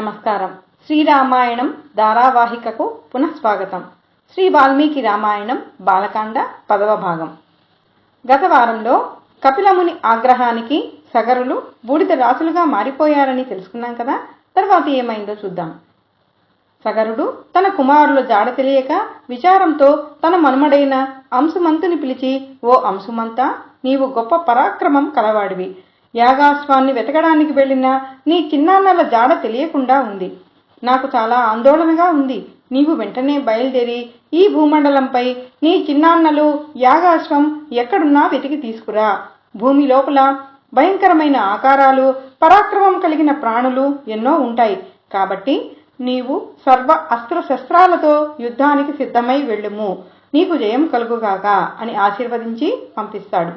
నమస్కారం. శ్రీరామాయణం ధారావాహికకు పునఃస్వాగతం శ్రీ వాల్మీకి రామాయణం బాలకాండ పదవ భాగం. గత వారంలో కపిలముని ఆగ్రహానికి సగరులు బూడిద రాసులుగా మారిపోయారని తెలుసుకున్నాం కదా? తర్వాత ఏమైందో చూద్దాం. సగరుడు తన కుమారుల జాడ తెలియక విచారంతో తన మనుమడైన అంశుమంతుని పిలిచి ఓ అంశుమంత నీవు గొప్ప పరాక్రమం కలవాడివి. యాగాశ్వాన్ని వెతకడానికి వెళ్ళిన నీ చిన్నాన్నల జాడ తెలియకుండా ఉంది. నాకు చాలా ఆందోళనగా ఉంది. నీవు వెంటనే బయలుదేరి ఈ భూమండలంపై నీ చిన్నాన్నలు యాగాశ్వం ఎక్కడున్నా వెతికి తీసుకురా. భూమి లోపల భయంకరమైన ఆకారాలు పరాక్రమం కలిగిన ప్రాణులు ఎన్నో ఉంటాయి. కాబట్టి నీవు సర్వ అస్త్ర శస్త్రాలతో యుద్ధానికి సిద్ధమై వెళ్ళుము. నీకు జయం కలుగుగాక అని ఆశీర్వదించి పంపిస్తాడు.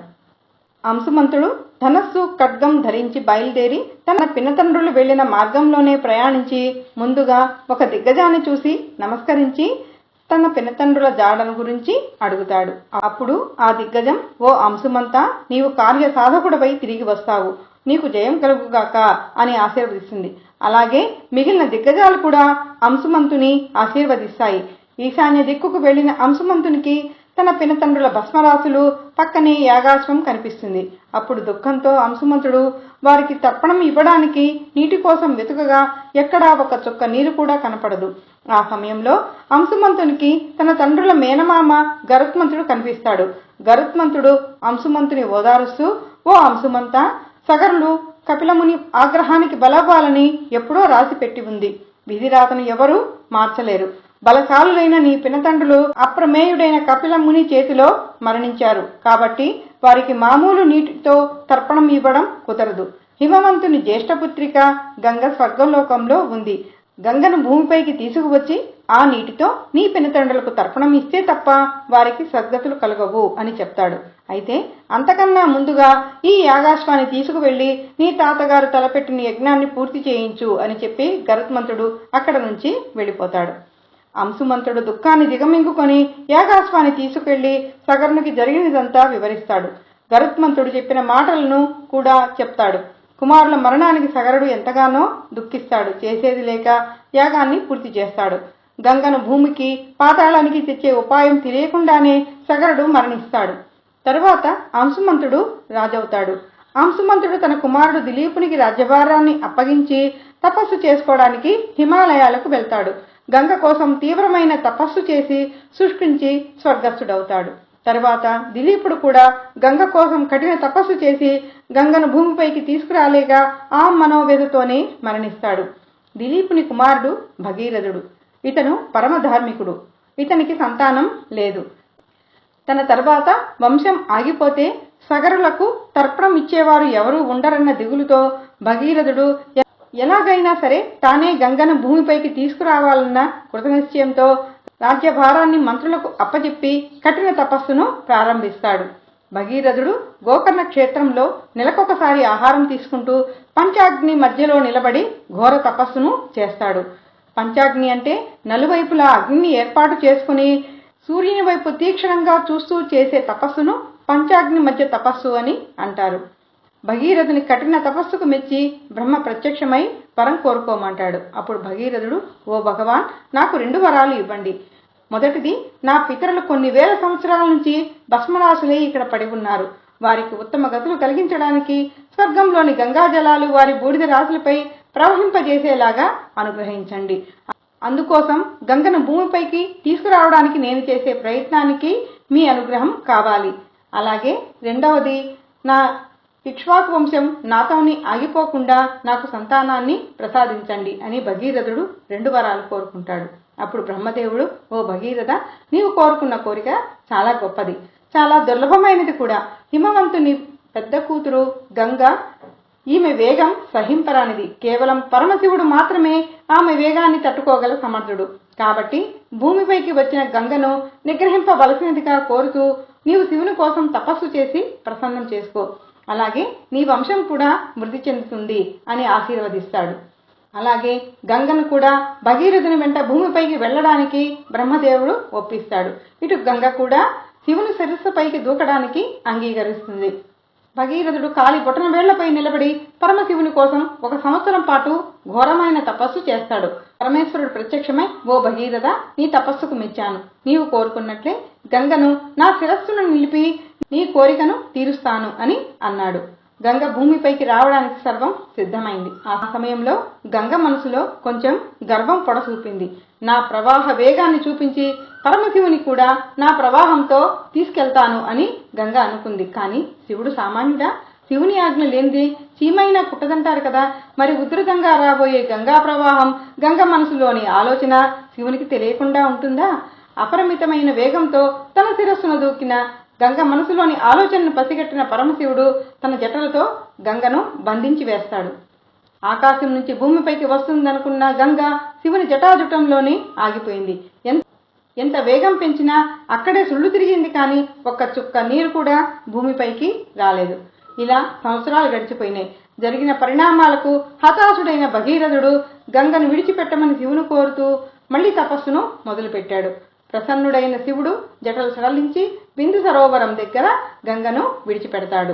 అంశుమంతుడు ధనస్సు ఖడ్గం ధరించి బయలుదేరి తన పినతండ్రులు వెళ్ళిన మార్గంలోనే ప్రయాణించి ముందుగా ఒక దిగ్గజాన్ని చూసి నమస్కరించి తన పినతండ్రుల జాడను గురించి అడుగుతాడు. అప్పుడు ఆ దిగ్గజం ఓ అంశుమంతా నీవు కార్య సాధకుడపై తిరిగి వస్తావు. నీకు జయం కలుగుగాక అని ఆశీర్వదిస్తుంది. అలాగే మిగిలిన దిగ్గజాలు కూడా అంశుమంతుని ఆశీర్వదిస్తాయి. ఈశాన్య దిక్కుకు వెళ్ళిన అంశుమంతునికి తన పినతండ్రుల భస్మరాశులు పక్కనే యాగాశ్వం కనిపిస్తుంది. అప్పుడు దుఃఖంతో అంశుమంతుడు వారికి తర్పణం ఇవ్వడానికి నీటి కోసం వెతుకగా ఎక్కడా ఒక చుక్క నీరు కూడా కనపడదు. ఆ సమయంలో అంశుమంతునికి తన తండ్రుల మేనమామ గరుత్మంతుడు కనిపిస్తాడు. గరుత్మంతుడు అంశుమంతుని ఓదారుస్తూ ఓ అంశుమంత సగరులు కపిలముని ఆగ్రహానికి బలవ్వాలని ఎప్పుడో రాసి పెట్టి ఉంది. విధిరాతను ఎవరూ మార్చలేరు. బలశాలులైన నీ పినతండ్రులు అప్రమేయుడైన కపిల ముని చేతిలో మరణించారు. కాబట్టి వారికి మామూలు నీటితో తర్పణం ఇవ్వడం కుదరదు. హిమవంతుని జ్యేష్ఠపుత్రిక గంగ స్వర్గలోకంలో ఉంది. గంగను భూమిపైకి తీసుకువచ్చి ఆ నీటితో నీ పినతండ్రులకు తర్పణం ఇస్తే తప్ప వారికి సద్గతులు కలగవు అని చెప్తాడు. అయితే అంతకన్నా ముందుగా ఈ యాగాశ్వాన్ని తీసుకువెళ్ళి నీ తాతగారు తలపెట్టిన యజ్ఞాన్ని పూర్తి చేయించు అని చెప్పి గరుత్మంతుడు అక్కడ నుంచి వెళ్ళిపోతాడు. అంశుమంతుడు దుఃఖాన్ని దిగమింగుకొని యాగాశ్వాన్ని తీసుకెళ్ళి సగరునికి జరిగినదంతా వివరిస్తాడు. గరుత్మంతుడు చెప్పిన మాటలను కూడా చెప్తాడు. కుమారుల మరణానికి సగరుడు ఎంతగానో దుఃఖిస్తాడు. చేసేది లేక యాగాన్ని పూర్తి చేస్తాడు. గంగను భూమికి పాతాళానికి తెచ్చే ఉపాయం తెలియకుండానే సగరుడు మరణిస్తాడు. తరువాత అంశుమంతుడు రాజవుతాడు. అంశుమంతుడు తన కుమారుడు దిలీపునికి రాజ్యభారాన్ని అప్పగించి తపస్సు చేసుకోవడానికి హిమాలయాలకు వెళ్తాడు. గంగ కోసం తీవ్రమైన తపస్సు చేసి శుష్కించి స్వర్గస్థుడవుతాడు. తరువాత దిలీపుడు కూడా గంగ కోసం కఠిన తపస్సు చేసి గంగను భూమిపైకి తీసుకురాలేగా ఆ మనోవేదతోనే మరణిస్తాడు. దిలీపుని కుమారుడు భగీరథుడు. ఇతను పరమధార్మికుడు. ఇతనికి సంతానం లేదు. తన తర్వాత వంశం ఆగిపోతే సగరులకు తర్పణం ఇచ్చేవారు ఎవరూ ఉండరన్న దిగులుతో భగీరథుడు ఎలాగైనా సరే తానే గంగను భూమిపైకి తీసుకురావాలన్న కృతనిశ్చయంతో రాజ్యభారాన్ని మంత్రులకు అప్పచెప్పి కఠిన తపస్సును ప్రారంభిస్తాడు. భగీరథుడు గోకర్ణ క్షేత్రంలో నెలకొకసారి ఆహారం తీసుకుంటూ పంచాగ్ని మధ్యలో నిలబడి ఘోర తపస్సును చేస్తాడు. పంచాగ్ని అంటే నలువైపులా అగ్నిని ఏర్పాటు చేసుకుని సూర్యుని వైపు తీక్షణంగా చూస్తూ చేసే తపస్సును పంచాగ్ని మధ్య తపస్సు అని అంటారు. భగీరథుని కఠిన తపస్సుకు మెచ్చి బ్రహ్మ ప్రత్యక్షమై వరం కోరుకోమంటాడు. అప్పుడు భగీరథుడు ఓ భగవాన్ నాకు రెండు వరాలు ఇవ్వండి. మొదటిది నా పితరులు కొన్ని వేల సంవత్సరాల నుంచి భస్మరాశులే ఇక్కడ పడి ఉన్నారు. వారికి ఉత్తమ గతులు కలిగించడానికి స్వర్గంలోని గంగా జలాలు వారి బూడిద రాశులపై ప్రవహింపజేసేలాగా అనుగ్రహించండి. అందుకోసం గంగను భూమిపైకి తీసుకురావడానికి నేను చేసే ప్రయత్నానికి మీ అనుగ్రహం కావాలి. అలాగే రెండవది నా ఇక్ష్వాకు వంశం నాతోని ఆగిపోకుండా నాకు సంతానాన్ని ప్రసాదించండి అని భగీరథుడు రెండు వరాలు కోరుకుంటాడు. అప్పుడు బ్రహ్మదేవుడు ఓ భగీరథ నీవు కోరుకున్న కోరిక చాలా గొప్పది. చాలా దుర్లభమైనది కూడా. హిమవంతుని పెద్ద కూతురు గంగ ఈమె వేగం సహింపరానిది. కేవలం పరమశివుడు మాత్రమే ఆమె వేగాన్ని తట్టుకోగల సమర్థుడు. కాబట్టి భూమిపైకి వచ్చిన గంగను నిగ్రహింపవలసినదిగా కోరుతూ నీవు శివుని కోసం తపస్సు చేసి ప్రసన్నం చేసుకో. అలాగే నీ వంశం కూడా మృతి చెందుతుంది అని ఆశీర్వదిస్తాడు. అలాగే గంగను కూడా భగీరథుని వెంట భూమిపైకి వెళ్ళడానికి బ్రహ్మదేవుడు ఒప్పిస్తాడు. ఇటు గంగ కూడా శివుని శిరస్సుపైకి దూకడానికి అంగీకరిస్తుంది. భగీరథుడు కాలి బొటన వేళ్ళపై నిలబడి పరమశివుని కోసం ఒక సంవత్సరం పాటు ఘోరమైన తపస్సు చేస్తాడు. పరమేశ్వరుడు ప్రత్యక్షమై ఓ భగీరథ నీ తపస్సుకు మెచ్చాను. నీవు కోరుకున్నట్లే గంగను నా శిరస్సును నిలిపి నీ కోరికను తీరుస్తాను అని అన్నాడు. గంగ భూమిపైకి రావడానికి సర్వం సిద్ధమైంది. ఆ సమయంలో గంగ మనసులో కొంచెం గర్వం పొడసూపింది. నా ప్రవాహ వేగాన్ని చూపించి పరమశివుని కూడా నా ప్రవాహంతో తీసుకెళ్తాను అని గంగ అనుకుంది. కానీ శివుడు సామాన్యుడా? శివుని ఆజ్ఞ లేనిది చీమైనా కుట్టదంటారు కదా? మరి ఉధృతంగా రాబోయే గంగా ప్రవాహం గంగ మనసులోని ఆలోచన శివునికి తెలియకుండా ఉంటుందా? అపరిమితమైన వేగంతో తన శిరస్సును దూకిన గంగ మనసులోని ఆలోచనను పసిగట్టిన పరమశివుడు తన జటలతో గంగను బంధించి వేస్తాడు. ఆకాశం నుంచి భూమిపైకి వస్తుందనుకున్న గంగ శివుని జటాజుటంలోనే ఆగిపోయింది. ఎంత ఎంత వేగం పెంచినా అక్కడే సుళ్ళు తిరిగింది కానీ ఒక్క చుక్క నీరు కూడా భూమిపైకి రాలేదు. ఇలా సంవత్సరాలు గడిచిపోయినాయి. జరిగిన పరిణామాలకు హతాశుడైన భగీరథుడు గంగను విడిచిపెట్టమని శివుని కోరుతూ మళ్ళీ తపస్సును మొదలుపెట్టాడు. ప్రసన్నుడైన శివుడు జటలు సడలించి బిందు సరోవరం దగ్గర గంగను విడిచిపెడతాడు.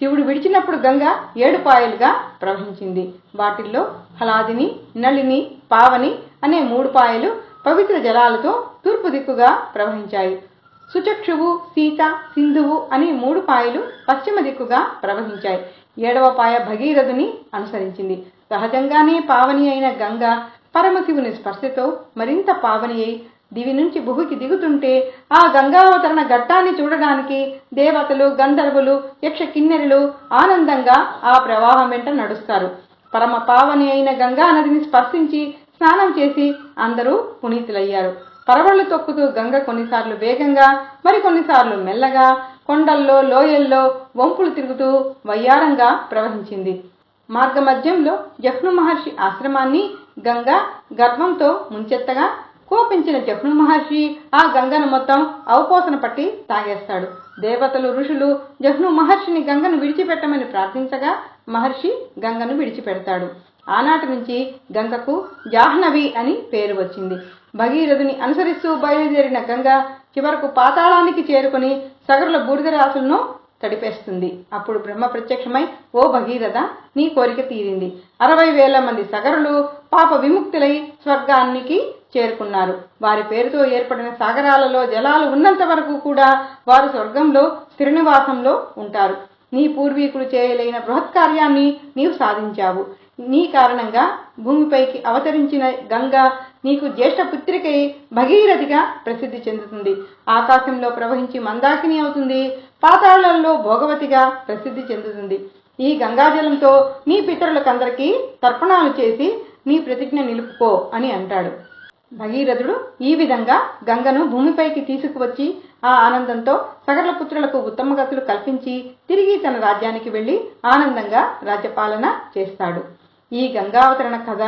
శివుడు విడిచినప్పుడు గంగ ఏడు పాయలుగా ప్రవహించింది. వాటిల్లో హలాదిని నళిని పావని అనే మూడు పాయలు పవిత్ర జలాలతో తూర్పు దిక్కుగా ప్రవహించాయి. సుచక్షువు సీత సింధువు అనే మూడు పాయలు పశ్చిమ దిక్కుగా ప్రవహించాయి. ఏడవ పాయ భగీరథుని అనుసరించింది. సహజంగానే పావని అయిన గంగ పరమశివుని స్పర్శతో మరింత పావని అయి దివి నుంచి భూమికి దిగుతుంటే ఆ గంగావతరణ ఘట్టాన్ని చూడడానికి దేవతలు గంధర్వులు యక్ష కిన్నెరులు ఆనందంగా ఆ ప్రవాహం వెంట నడుస్తారు. పరమ పావని అయిన గంగా నదిని స్పర్శించి స్నానం చేసి అందరూ పునీతులయ్యారు. పరవళ్ళు తొక్కుతూ గంగ కొన్నిసార్లు వేగంగా మరికొన్నిసార్లు మెల్లగా కొండల్లో లోయల్లో వంపులు తిరుగుతూ వయ్యారంగా ప్రవహించింది. మార్గమధ్యంలో జహ్ను మహర్షి ఆశ్రమాన్ని గంగ గర్వంతో ముంచెత్తగా కోపించిన జహ్ను మహర్షి ఆ గంగను మొత్తం అవపోసన పట్టి తాగేస్తాడు. దేవతలు ఋషులు జహ్ను మహర్షిని గంగను విడిచిపెట్టమని ప్రార్థించగా మహర్షి గంగను విడిచిపెడతాడు. ఆనాటి నుంచి గంగకు జాహ్నవి అని పేరు వచ్చింది. భగీరథుని అనుసరిస్తూ బయలుదేరిన గంగ చివరకు పాతాళానికి చేరుకుని సగరుల బూడిద రాసులను తడిపేస్తుంది. అప్పుడు బ్రహ్మ ప్రత్యక్షమై ఓ భగీరథ నీ కోరిక తీరింది. అరవై వేల మంది సగరులు పాప విముక్తులై స్వర్గానికి చేరుకున్నారు. వారి పేరుతో ఏర్పడిన సాగరాలలో జలాలు ఉన్నంత వరకు కూడా వారు స్వర్గంలో స్థిరనివాసంలో ఉంటారు. నీ పూర్వీకులు చేయలేని బృహత్కార్యాన్ని నీవు సాధించావు. నీ కారణంగా భూమిపైకి అవతరించిన గంగ నీకు జ్యేష్ఠ పుత్రికై భగీరథిగా ప్రసిద్ధి చెందుతుంది. ఆకాశంలో ప్రవహించి మందాకిని అవుతుంది. పాతాళంలో భోగవతిగా ప్రసిద్ధి చెందుతుంది. ఈ గంగాజలంతో నీ పితరులకందరికీ తర్పణాలు చేసి నీ ప్రతిజ్ఞ నిలుపుకో అని అంటాడు. భగీరథుడు ఈ విధంగా గంగను భూమిపైకి తీసుకువచ్చి ఆ ఆనందంతో సకల పుత్రులకు ఉత్తమ గతులు కల్పించి తిరిగి తన రాజ్యానికి వెళ్ళి ఆనందంగా రాజ్యపాలన చేస్తాడు. ఈ గంగావతరణ కథ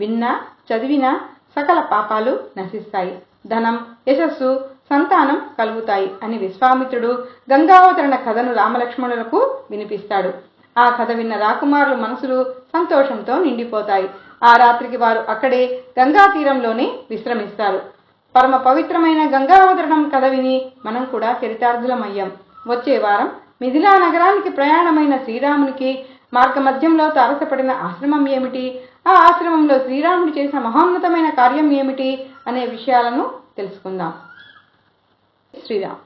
విన్నా చదివినా సకల పాపాలు నశిస్తాయి. ధనం యశస్సు సంతానం కలుగుతాయి అని విశ్వామిత్రుడు గంగావతరణ కథను రామలక్ష్మణులకు వినిపిస్తాడు. ఆ కథ విన్న రాకుమారుల మనసులు సంతోషంతో నిండిపోతాయి. ఆ రాత్రికి వారు అక్కడే గంగా తీరంలోనే విశ్రమిస్తారు. పరమ పవిత్రమైన గంగావతరణం కథ విని మనం కూడా చరితార్థులమయ్యాం. వచ్చే వారం మిథిలా నగరానికి ప్రయాణమైన శ్రీరామునికి మార్గమధ్యంలో తారసపడిన ఆశ్రమం ఏమిటి? ఆ ఆశ్రమంలో శ్రీరాముడు చేసిన మహోన్నతమైన కార్యం ఏమిటి? అనే విషయాలను తెలుసుకుందాం. శ్రీరామ్.